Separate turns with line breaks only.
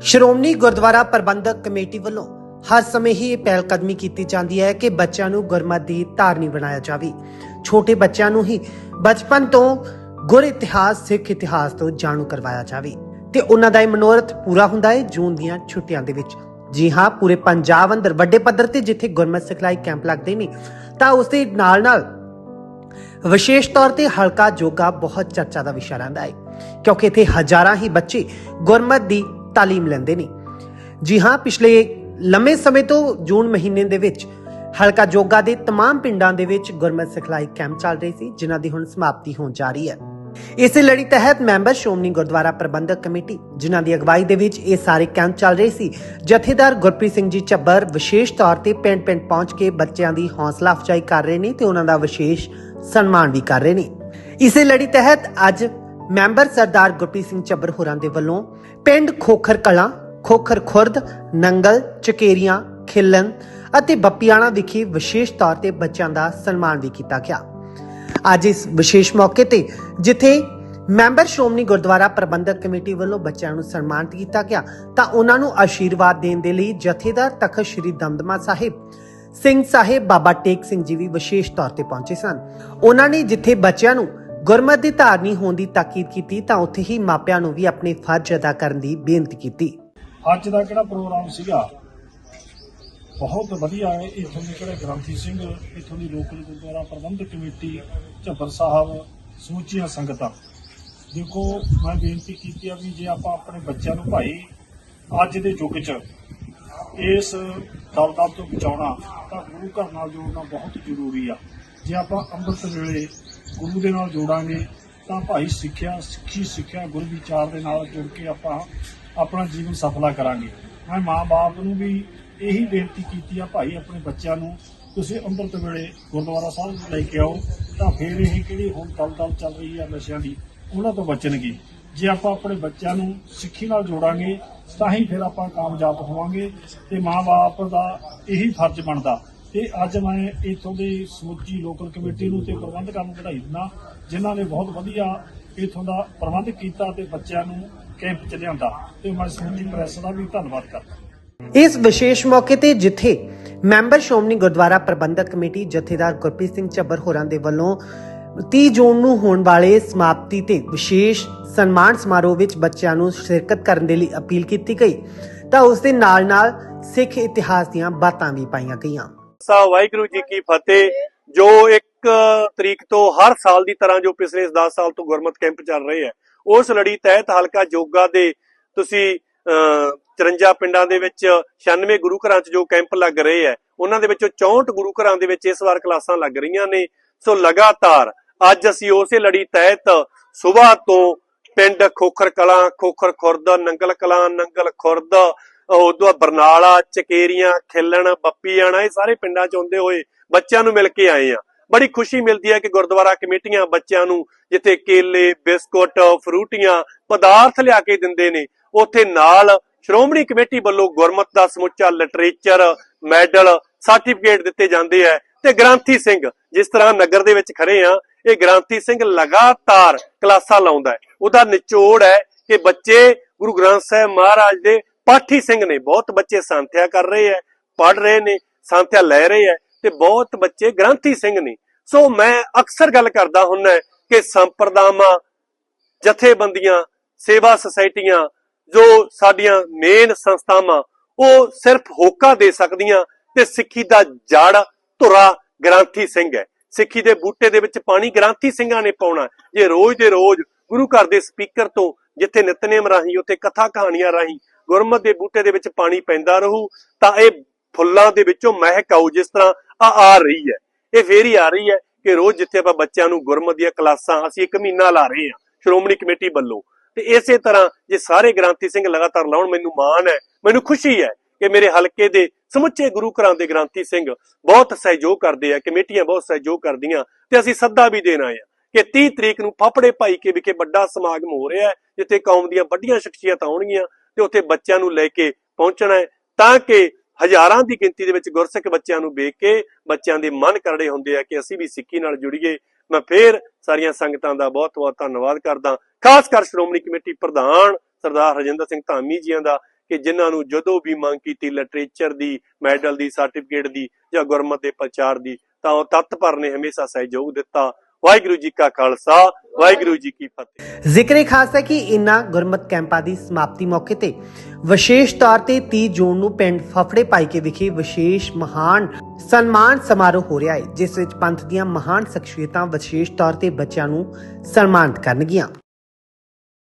ਸ਼੍ਰੋਮਣੀ ਗੁਰਦੁਆਰਾ ਪ੍ਰਬੰਧਕ committee ਵੱਲੋਂ ਹਰ ਸਮੇਂ ਹੀ ਇਹ ਪਹਿਲ ਕਦਮੀ ਕੀਤੀ ਜਾਂਦੀ ਹੈ ਕਿ ਬੱਚਿਆਂ ਨੂੰ ਗੁਰਮਤ ਦੀ ਧਾਰਨੀ ਬਣਾਇਆ ਜਾਵੇ। ਛੋਟੇ ਬੱਚਿਆਂ ਨੂੰ ਹੀ ਬਚਪਨ ਤੋਂ ਗੁਰ ਇਤਿਹਾਸ, ਸਿੱਖ ਇਤਿਹਾਸ ਤੋਂ ਜਾਣੂ ਕਰਵਾਇਆ ਜਾਵੇ ਤੇ ਉਹਨਾਂ ਦਾ ਇਹ ਮਨੋਰਥ ਪੂਰਾ ਹੁੰਦਾ ਹੈ ਜੂਨ ਦੀਆਂ ਛੁੱਟੀਆਂ ਦੇ ਵਿੱਚ। ਜੀ ਹਾਂ, ਪੂਰੇ ਪੰਜਾਬ ਅੰਦਰ ਵੱਡੇ ਪੱਧਰ ਤੇ ਜਿੱਥੇ ਗੁਰਮਤਿ ਸਿਖਲਾਈ ਕੈਂਪ ਲੱਗਦੇ ਨੇ, ਤਾਂ ਉਸ ਦੇ ਨਾਲ ਨਾਲ ਵਿਸ਼ੇਸ਼ ਤੌਰ ਤੇ ਹਲਕਾ ਜੋਗਾ ਬਹੁਤ ਚਰਚਾ ਦਾ ਵਿਸ਼ਾ ਰਹਿੰਦਾ ਹੈ, ਕਿਉਂਕਿ ਇੱਥੇ ਹਜ਼ਾਰਾਂ ਹੀ ਬੱਚੇ ਗੁਰਮਤ ਦੀ ਤਾਲੀਮ ਲੈਂਦੇ ਨੇ ਜੀ ਹਾਂ ਪਿਛਲੇ ਲੰਮੇ ਸਮੇਂ ਤੋਂ ਜੂਨ ਮਹੀਨੇ ਦੇ ਵਿੱਚ ਹਲਕਾ ਜੋਗਾ ਦੇ तमाम ਪਿੰਡਾਂ ਦੇ ਵਿੱਚ ਗੁਰਮਤ ਸਿਖਲਾਈ ਕੈਂਪ ਚੱਲ ਰਹੀ ਸੀ ਜਿਨ੍ਹਾਂ ਦੀ ਹੁਣ ਸਮਾਪਤੀ ਹੋਣ ਜਾ ਰਹੀ ਹੈ ਇਸੇ ਲੜੀ ਤਹਿਤ ਮੈਂਬਰ ਸ਼੍ਰੋਮਣੀ ਗੁਰਦੁਆਰਾ ਪ੍ਰਬੰਧਕ ਕਮੇਟੀ ਜਿਨ੍ਹਾਂ ਦੀ ਅਗਵਾਈ ਦੇ ਵਿੱਚ ਇਹ ਸਾਰੇ ਕੈਂਪ ਚੱਲ ਰਹੇ ਸੀ ਜਥੇਦਾਰ ਗੁਰਪ੍ਰੀਤ ਸਿੰਘ ਜੀ ਚੱਬਰ ਵਿਸ਼ੇਸ਼ ਤੌਰ ਤੇ ਪਿੰਡ-ਪਿੰਡ ਪਹੁੰਚ ਕੇ ਬੱਚਿਆਂ ਦੀ ਹੌਸਲਾ ਅਫਜ਼ਾਈ ਕਰ ਰਹੇ ਨੇ ਤੇ ਉਹਨਾਂ ਦਾ ਵਿਸ਼ੇਸ਼ ਸਨਮਾਨ ਵੀ ਕਰ ਰਹੇ ਨੇ ਇਸੇ ਲੜੀ ਤਹਿਤ ਅੱਜ ਮੈਂਬਰ ਸਰਦਾਰ ਗੁਰਪ੍ਰੀਤ ਸਿੰਘ ਚੱਬਰ ਹੋਰਾਂ ਦੇ ਵੱਲੋਂ ਪਿੰਡ ਖੋਖਰ ਕਲਾਂ, ਖੋਖਰ ਖੁਰਦ, ਨੰਗਲ, ਚਕੇਰੀਆਂ ਖਿਲਨ ਅਤੇ ਬੱਪੀਆਣਾ ਵਿਖੇ ਵਿਸ਼ੇਸ਼ ਤੌਰ ਤੇ ਬੱਚਿਆਂ ਦਾ ਸਨਮਾਨ ਵੀ ਕੀਤਾ ਗਿਆ। ਅੱਜ ਇਸ ਵਿਸ਼ੇਸ਼ ਮੌਕੇ ਤੇ ਜਿੱਥੇ ਮੈਂਬਰ ਸ਼੍ਰੋਮਣੀ ਗੁਰਦੁਆਰਾ ਪ੍ਰਬੰਧਕ ਕਮੇਟੀ ਵੱਲੋਂ ਬੱਚਿਆਂ ਨੂੰ ਸਨਮਾਨਿਤ ਕੀਤਾ ਗਿਆ, ਤਾਂ ਉਹਨਾਂ ਨੂੰ ਆਸ਼ੀਰਵਾਦ ਦੇਣ ਦੇ ਲਈ ਜਥੇਦਾਰ ਤਖਤ ਸ੍ਰੀ ਦਮਦਮਾ ਸਾਹਿਬ, ਸਿੰਘ ਸਾਹਿਬ ਬਾਬਾ ਟੇਕ ਸਿੰਘ ਜੀ ਵੀ ਵਿਸ਼ੇਸ਼ ਤੌਰ ਤੇ ਪਹੁੰਚੇ ਸਨ। ਉਹਨਾਂ ਨੇ ਜਿੱਥੇ ਬੱਚਿਆਂ ਨੂੰ ਗੁਰਮਤ ਦੀ ਧਾਰਨੀ ਹੋਣ ਦੀ ਤਾਕੀਦ ਕੀਤੀ ਤਾਂ ਉੱਥੇ ਹੀ ਮਾਪਿਆਂ ਨੂੰ ਵੀ ਆਪਣੇ ਫਰਜ਼ ਅਦਾ ਕਰਨ ਦੀ ਬੇਨਤੀ ਕੀਤੀ।
ਅੱਜ ਦਾ ਕਿਹੜਾ ਪ੍ਰੋਗਰਾਮ ਸੀਗਾ? ਬਹੁਤ ਵਧੀਆ ਹੈ। ਇੱਥੋਂ ਦੇ ਕਿਹੜੇ ਗ੍ਰੰਥੀ ਸਿੰਘ, ਇੱਥੋਂ ਦੀ ਲੋਕਲ ਗੁਰਦੁਆਰਾ ਪ੍ਰਬੰਧਕ ਕਮੇਟੀ, ਝੱਬਰ ਸਾਹਿਬ, ਸਮੁੱਚੀਆਂ ਸੰਗਤਾਂ। ਦੇਖੋ, ਮੈਂ ਬੇਨਤੀ ਕੀਤੀ ਆ ਵੀ ਜੇ ਆਪਾਂ ਆਪਣੇ ਬੱਚਿਆਂ ਨੂੰ ਭਾਈ ਅੱਜ ਦੇ ਯੁੱਗ 'ਚ ਇਸ ਦਲਦਲ ਤੋਂ ਬਚਾਉਣਾ ਤਾਂ ਗੁਰੂ ਘਰ ਨਾਲ ਜੋੜਨਾ ਬਹੁਤ ਜ਼ਰੂਰੀ ਆ। ਜੇ ਆਪਾਂ ਅੰਮ੍ਰਿਤ ਵੇਲੇ ਗੁਰੂ ਦੇ ਨਾਲ ਜੋੜਾਂਗੇ, ਤਾਂ ਭਾਈ ਸਿੱਖਿਆ, ਸਿੱਖੀ ਸਿੱਖਿਆ ਗੁਰ ਵਿਚਾਰ ਦੇ ਨਾਲ ਜੁੜ ਕੇ ਆਪਾਂ ਆਪਣਾ ਜੀਵਨ ਸਫਲਾ ਕਰਾਂਗੇ। ਮੈਂ ਮਾਂ-ਬਾਪ ਨੂੰ ਵੀ ਇਹੀ ਬੇਨਤੀ ਕੀਤੀ ਆ ਭਾਈ ਆਪਣੇ ਬੱਚਿਆਂ ਨੂੰ, ਤੁਸੀਂ ਅੰਮ੍ਰਿਤ ਵੇਲੇ ਗੁਰਦੁਆਰਾ ਸਾਹਿਬ ਲੈ ਕੇ ਆਓ, ਤਾਂ ਫਿਰ ਇਹ ਕਿਹੜੀ ਹੁਣ ਦਲਦਲ ਚੱਲ ਰਹੀ ਆ ਨਸ਼ਿਆਂ ਦੀ, ਉਹਨਾਂ ਤੋਂ ਬਚਣਗੇ। ਜੇ ਆਪਾਂ ਆਪਣੇ ਬੱਚਿਆਂ ਨੂੰ ਸਿੱਖੀ ਨਾਲ ਜੋੜਾਂਗੇ, ਤਾਂ ਹੀ ਫਿਰ ਆਪਾਂ ਕਾਮਯਾਬ ਹੋਵਾਂਗੇ ਤੇ ਮਾਂ-ਬਾਪ ਦਾ ਇਹੀ ਫਰਜ਼ ਬਣਦਾ। ਤੇ ਅੱਜ ਮੈਂ ਇਥੋਂ ਦੀ ਸਮੁੱਚੀ ਲੋਕਲ ਕਮੇਟੀ ਨੂੰ ਤੇ ਪ੍ਰਬੰਧਕਾਂ ਨੂੰ ਵਧਾਈ ਦਿੰਦਾ ਜਿਨ੍ਹਾਂ ਨੇ ਬਹੁਤ ਵਧੀਆ ਇਥੋਂ ਦਾ ਪ੍ਰਬੰਧ ਕੀਤਾ ਤੇ ਬੱਚਿਆਂ ਨੂੰ ਕੈਂਪ ਚ ਲਿਆਂਦਾ। ਤੇ ਮੈਂ ਸਮੁੱਚੀ ਪ੍ਰੈਸ ਦਾ ਵੀ ਧੰਨਵਾਦ ਕਰਦਾ
ਇਸ ਵਿਸ਼ੇਸ਼ ਮੌਕੇ ਤੇ ਜਿੱਥੇ ਮੈਂਬਰ ਸ਼੍ਰੋਮਣੀ ਗੁਰਦੁਆਰਾ ਪ੍ਰਬੰਧਕ ਕਮੇਟੀ ਜਥੇਦਾਰ ਗੁਰਪ੍ਰੀਤ ਸਿੰਘ ਚੱਬਰ ਹੋਰਾਂ ਦੇ ਵੱਲੋਂ 30 ਜੂਨ ਨੂੰ ਹੋਣ ਵਾਲੇ ਸਮਾਪਤੀ ਤੇ ਵਿਸ਼ੇਸ਼ ਸਨਮਾਨ ਸਮਾਰੋਹ ਵਿੱਚ ਬੱਚਿਆਂ ਨੂੰ ਸ਼ਿਰਕਤ ਕਰਨ ਦੇ ਲਈ ਅਪੀਲ ਕੀਤੀ ਗਈ, ਤਾਂ ਉਸ ਦੇ ਨਾਲ-ਨਾਲ ਸਿੱਖ ਇਤਿਹਾਸ ਦੀਆਂ ਬਾਤਾਂ ਵੀ ਪਾਈਆਂ ਗਈਆਂ।
ਸਾ ਵਾਹਿਗੁਰੂ ਜੀ ਕੀ ਫਤਿਹ। ਜੋ 1 ਤਰੀਕ ਤੋਂ ਹਰ ਸਾਲ ਦੀ ਤਰ੍ਹਾਂ ਜੋ ਪਿਛਲੇ 10 ਸਾਲ ਤੋਂ ਗੁਰਮਤ ਕੈਂਪ ਚੱਲ ਰਹੇ ਹੈ ਉਸ ਲੜੀ ਤਹਿਤ ਹਲਕਾ ਜੋਗਾ ਦੇ ਤੁਸੀਂ ਅਹ, 54 ਪਿੰਡਾਂ ਦੇ ਵਿੱਚ 96 ਗੁਰੂ ਘਰਾਂ 'ਚ ਜੋ ਕੈਂਪ ਲੱਗ ਰਹੇ ਹੈ ਉਹਨਾਂ ਦੇ ਵਿੱਚੋਂ 64 ਗੁਰੂ ਘਰਾਂ ਦੇ ਵਿੱਚ ਇਸ ਵਾਰ ਕਲਾਸਾਂ ਲੱਗ ਰਹੀਆਂ ਨੇ। ਸੋ ਲਗਾਤਾਰ ਅੱਜ ਅਸੀਂ ਉਸੇ ਲੜੀ ਤਹਿਤ ਸਵੇਰ ਤੋਂ ਪਿੰਡ ਖੋਖਰ ਕਲਾਂ ਖੋਖਰ ਖੁਰਦ ਨੰਗਲ ਕਲਾਂ ਨੰਗਲ ਖੁਰਦ ਉਦੋਂ ਬਰਨਾਲਾ, ਚਕੇਰੀਆਂ, ਖਿੱਲਣ, ਬੱਪੀਆਣਾ, ਇਹ ਸਾਰੇ ਪਿੰਡਾਂ ਚ ਹੁੰਦੇ ਹੋਏ ਬੱਚਿਆਂ ਨੂੰ ਮਿਲ ਕੇ ਆਏ ਆ। ਬੜੀ ਖੁਸ਼ੀ ਮਿਲਦੀ ਹੈ ਕਿ ਗੁਰਦੁਆਰਾ ਕਮੇਟੀਆਂ ਬੱਚਿਆਂ ਨੂੰ ਜਿੱਥੇ ਕੇਲੇ, ਬਿਸਕੁਟ, ਫਰੂਟੀਆਂ ਪਦਾਰਥ ਲਿਆ ਕੇ ਦਿੰਦੇ ਨੇ, ਉੱਥੇ ਨਾਲ ਸ਼੍ਰੋਮਣੀ ਕਮੇਟੀ ਵੱਲੋਂ ਗੁਰਮਤ ਦਾ ਸਮੁੱਚਾ ਲਿਟਰੇਚਰ, ਮੈਡਲ, ਸਰਟੀਫਿਕੇਟ ਦਿੱਤੇ ਜਾਂਦੇ ਆ ਤੇ ਗ੍ਰਾਂਥੀ ਸਿੰਘ, ਜਿਸ ਤਰ੍ਹਾਂ ਨਗਰ ਦੇ ਵਿੱਚ ਖੜੇ ਆ, ਇਹ ਗ੍ਰਾਂਥੀ ਸਿੰਘ ਲਗਾਤਾਰ ਕਲਾਸਾਂ ਲਾਉਂਦਾ ਹੈ। ਉਹਦਾ ਨਿਚੋੜ ਹੈ ਕਿ ਬੱਚੇ ਗੁਰੂ ਗ੍ਰੰਥ ਸਾਹਿਬ ਮਹਾਰਾਜ ਦੇ ਪਾਠੀ ਸਿੰਘ ਨੇ, ਬਹੁਤ ਬੱਚੇ ਸੰਥਿਆ ਕਰ ਰਹੇ ਹੈ ਪੜ ਰਹੇ ਨੇ, ਸੰਥਿਆ ਲੈ ਰਹੇ ਹੈ ਤੇ ਬਹੁਤ ਬੱਚੇ ਗ੍ਰੰਥੀ ਸਿੰਘ ਨੇ। ਸੋ ਮੈਂ ਅਕਸਰ ਗੱਲ ਕਰਦਾ ਹੁੰਨਾ ਕਿ ਸੰਪਰਦਾਵਾਂ, ਜਥੇਬੰਦੀਆਂ, ਸੇਵਾ ਸੁਸਾਇਟੀਆਂ ਜੋ ਸਾਡੀਆਂ ਮੇਨ ਸੰਸਥਾਵਾਂ, ਉਹ ਸਿਰਫ ਹੋਕਾ ਦੇ ਸਕਦੀਆਂ ਤੇ ਸਿੱਖੀ ਦਾ ਜੜ ਧੁਰਾ ਗ੍ਰੰਥੀ ਸਿੰਘ ਹੈ ਸਿੱਖੀ ਦੇ ਬੂਟੇ ਦੇ ਵਿੱਚ ਪਾਣੀ ਗ੍ਰੰਥੀ ਸਿੰਘਾਂ ਨੇ ਪਾਉਣਾ ਜੇ ਰੋਜ਼ ਦੇ ਰੋਜ਼ ਗੁਰੂ ਘਰ ਦੇ ਸਪੀਕਰ ਤੋਂ ਜਿੱਥੇ ਨਿਤਨੇਮ ਰਾਹੀਂ, ਉੱਥੇ ਕਥਾ ਕਹਾਣੀਆਂ ਰਾਹੀਂ ਗੁਰਮਤ ਦੇ ਬੂਟੇ ਦੇ ਵਿੱਚ ਪਾਣੀ ਪੈਂਦਾ ਰਹੂ, ਤਾਂ ਇਹ ਫੁੱਲਾਂ ਦੇ ਵਿੱਚੋਂ ਮਹਿਕ ਆਊ, ਜਿਸ ਤਰ੍ਹਾਂ ਆ ਆ ਰਹੀ ਹੈ। ਇਹ ਫੇਰ ਹੀ ਆ ਰਹੀ ਹੈ ਕਿ ਰੋਜ਼ ਜਿੱਥੇ ਆਪਾਂ ਬੱਚਿਆਂ ਨੂੰ ਗੁਰਮਤ ਦੀਆਂ ਕਲਾਸਾਂ ਅਸੀਂ ਇੱਕ ਮਹੀਨਾ ਲਾ ਰਹੇ ਹਾਂ, ਸ਼੍ਰੋਮਣੀ ਕਮੇਟੀ ਵੱਲੋਂ। ਤੇ ਇਸੇ ਤਰ੍ਹਾਂ ਜੇ ਸਾਰੇ ਗ੍ਰੰਥੀ ਸਿੰਘ ਲਗਾਤਾਰ ਲਾਉਣ, ਮੈਨੂੰ ਮਾਣ ਹੈ, ਮੈਨੂੰ ਖੁਸ਼ੀ ਹੈ ਕਿ ਮੇਰੇ ਹਲਕੇ ਦੇ ਸਮੁੱਚੇ ਗੁਰੂ ਘਰਾਂ ਦੇ ਗ੍ਰੰਥੀ ਸਿੰਘ ਬਹੁਤ ਸਹਿਯੋਗ ਕਰਦੇ ਆ, ਕਮੇਟੀਆਂ ਬਹੁਤ ਸਹਿਯੋਗ ਕਰਦੀਆਂ, ਤੇ ਅਸੀਂ ਸੱਦਾ ਵੀ ਦੇਣਾ ਆਏ ਕਿ 30 ਤਰੀਕ ਨੂੰ ਫਾਪੜੇ ਭਾਈ ਕੇ ਵਿਖੇ ਵੱਡਾ ਸਮਾਗਮ ਹੋ ਰਿਹਾ ਹੈ, ਜਿੱਥੇ ਕੌਮ ਦੀਆਂ ਵੱਡੀਆਂ ਸ਼ਖਸੀਅਤਾਂ ਆਉਣਗੀਆਂ ਤੇ ਉੱਥੇ ਬੱਚਿਆਂ ਨੂੰ ਲੈ ਕੇ ਪਹੁੰਚਣਾ ਹੈ, ਤਾਂ ਕਿ ਹਜ਼ਾਰਾਂ ਦੀ ਗਿਣਤੀ ਦੇ ਵਿੱਚ ਗੁਰਸਿੱਖ ਬੱਚਿਆਂ ਨੂੰ ਵੇਖ ਕੇ ਬੱਚਿਆਂ ਦੇ ਮਨ ਕਰੜੇ ਹੁੰਦੇ ਆ ਕਿ ਅਸੀਂ ਵੀ ਸਿੱਖੀ ਨਾਲ ਜੁੜੀਏ। ਮੈਂ ਫੇਰ ਸਾਰੀਆਂ ਸੰਗਤਾਂ ਦਾ ਬਹੁਤ ਬਹੁਤ ਧੰਨਵਾਦ ਕਰਦਾ। ਖਾਸ ਕਰ ਸ਼੍ਰੋਮਣੀ ਕਮੇਟੀ ਪ੍ਰਧਾਨ ਸਰਦਾਰ ਹਰਜਿੰਦਰ ਸਿੰਘ ਧਾਮੀ ਜੀਆਂ ਦਾ, ਕਿ ਜਿਨ੍ਹਾਂ ਨੂੰ ਜਦੋਂ ਵੀ ਮੰਗ ਕੀਤੀ ਲਿਟਰੇਚਰ ਦੀ, ਮੈਡਲ ਦੀ, ਸਰਟੀਫਿਕੇਟ ਦੀ ਜਾਂ ਗੁਰਮਤ ਦੇ ਪ੍ਰਚਾਰ ਦੀ, ਤਾਂ ਉਹ ਤਤਪਰ ਨੇ ਹਮੇਸ਼ਾ ਸਹਿਯੋਗ ਦਿੱਤਾ। ਵਾਹਿਗੁਰੂ ਜੀ ਕਾ ਖਾਲਸਾ, ਵਾਹਿਗੁਰੂ ਜੀ ਕੀ ਫਤਿਹ।
ਜ਼ਿਕਰ ਖਾਸ ਹੈ ਕਿ ਇਨ੍ਹਾਂ ਗੁਰਮਤ ਕੈਂਪਾਂ ਦੀ ਸਮਾਪਤੀ ਮੌਕੇ ਤੇ ਵਿਸ਼ੇਸ਼ ਤੌਰ ਤੇ 30 ਜੂਨ ਨੂੰ ਪਿੰਡ ਫਫੜੇ ਪਾਈਕੇ ਵਿਖੇ ਵਿਸ਼ੇਸ਼ ਮਹਾਨ ਸਨਮਾਨ ਸਮਾਰੋਹ ਹੋ ਰਿਹਾ ਹੈ, ਜਿਸ ਵਿੱਚ ਪੰਥ ਦੀਆਂ ਮਹਾਨ ਸ਼ਖਸੀਅਤਾਂ ਵਿਸ਼ੇਸ਼ ਤੌਰ ਤੇ ਬੱਚਿਆਂ ਨੂੰ ਸਨਮਾਨਿਤ ਕਰਨਗੀਆਂ।